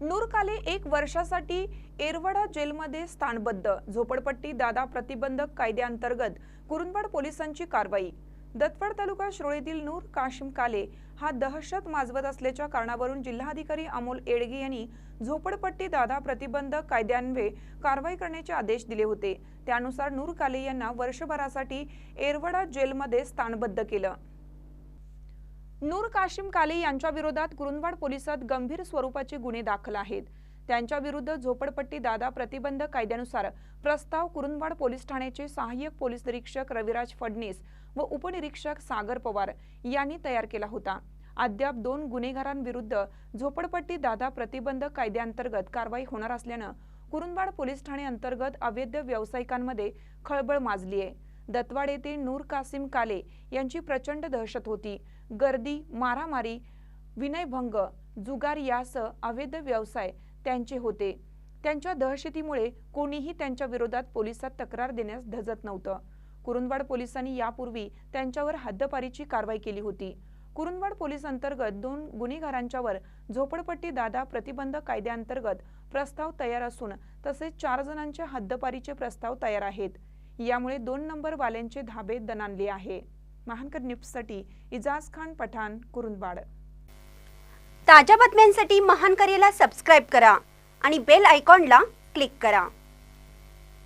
नूरकाले एक वर्षासाठी एरवडा जेलमध्ये स्थानबद्ध. झोपडपट्टी दादा प्रतिबंधक कायद्याअंतर्गत कुरुंदवाड पोलिसांची कारवाई. दत्तवाड तालुका श्रोळीतील नूर काशिम काले हा दहशत माजवत असल्याच्या कारणावरून जिल्हाधिकारी अमोल एडगे यांनी झोपडपट्टी दादा प्रतिबंधक कायद्यान्वये कारवाई करण्याचे आदेश दिले होते. त्यानुसार नूर काले यांना वर्षभरासाठी एरवडा जेलमध्ये स्थानबद्ध केलं. नूर काशिम काले यांच्या विरोधात कुरुंदवाड पोलिसात गंभीर स्वरूपाचे गुन्हे दाखल आहेत. त्यांच्या विरुद्ध झोपडपट्टी दादा प्रतिबंध कायद्यानुसार प्रस्ताव कुरुंदवाड पोलीस ठाण्याचे सहाय्यक पोलीस निरीक्षक रविराज फडणीस व उपनिरीक्षक सागर पवार यांनी तयार केला होता. अद्याप दोन गुन्हेगारांविरुद्ध झोपडपट्टी दादा प्रतिबंध कायद्याअंतर्गत कारवाई होणार असल्यानं कुरुंदवाड पोलीस ठाणे अंतर्गत अवैध व्यावसायिकांमध्ये खळबळ माजली आहे दत्वाड येथील नूर कासिम काले यांची प्रचंड दहशत होती. गर्दी मारामारी विनयभंग जुगार यासह अवैध व्यवसाय त्यांचे होते. त्यांच्या दहशतीमुळे कोणीही त्यांच्या विरोधात पोलिसात तक्रार देण्यास धजत नव्हतं. कुरुंदवाड पोलिसांनी यापूर्वी त्यांच्यावर हद्दपारीची कारवाई केली होती. कुरुंदवाड पोलीस अंतर्गत दोन गुन्हेगारांच्यावर झोपडपट्टी दादा प्रतिबंध कायद्याअंतर्गत प्रस्ताव तयार असून तसेच चार जणांच्या हद्दपारीचे प्रस्ताव तयार आहेत. यामुळे दोन नंबर वाल्यांचे धाबे दणानले आहे. महानकर न्यूजसाठी इजाज खान पठाण कुरुंदवाड. ताज्या बातम्यांसाठी महानकरेला सबस्क्राईब करा आणि बेल आयकॉनला क्लिक करा.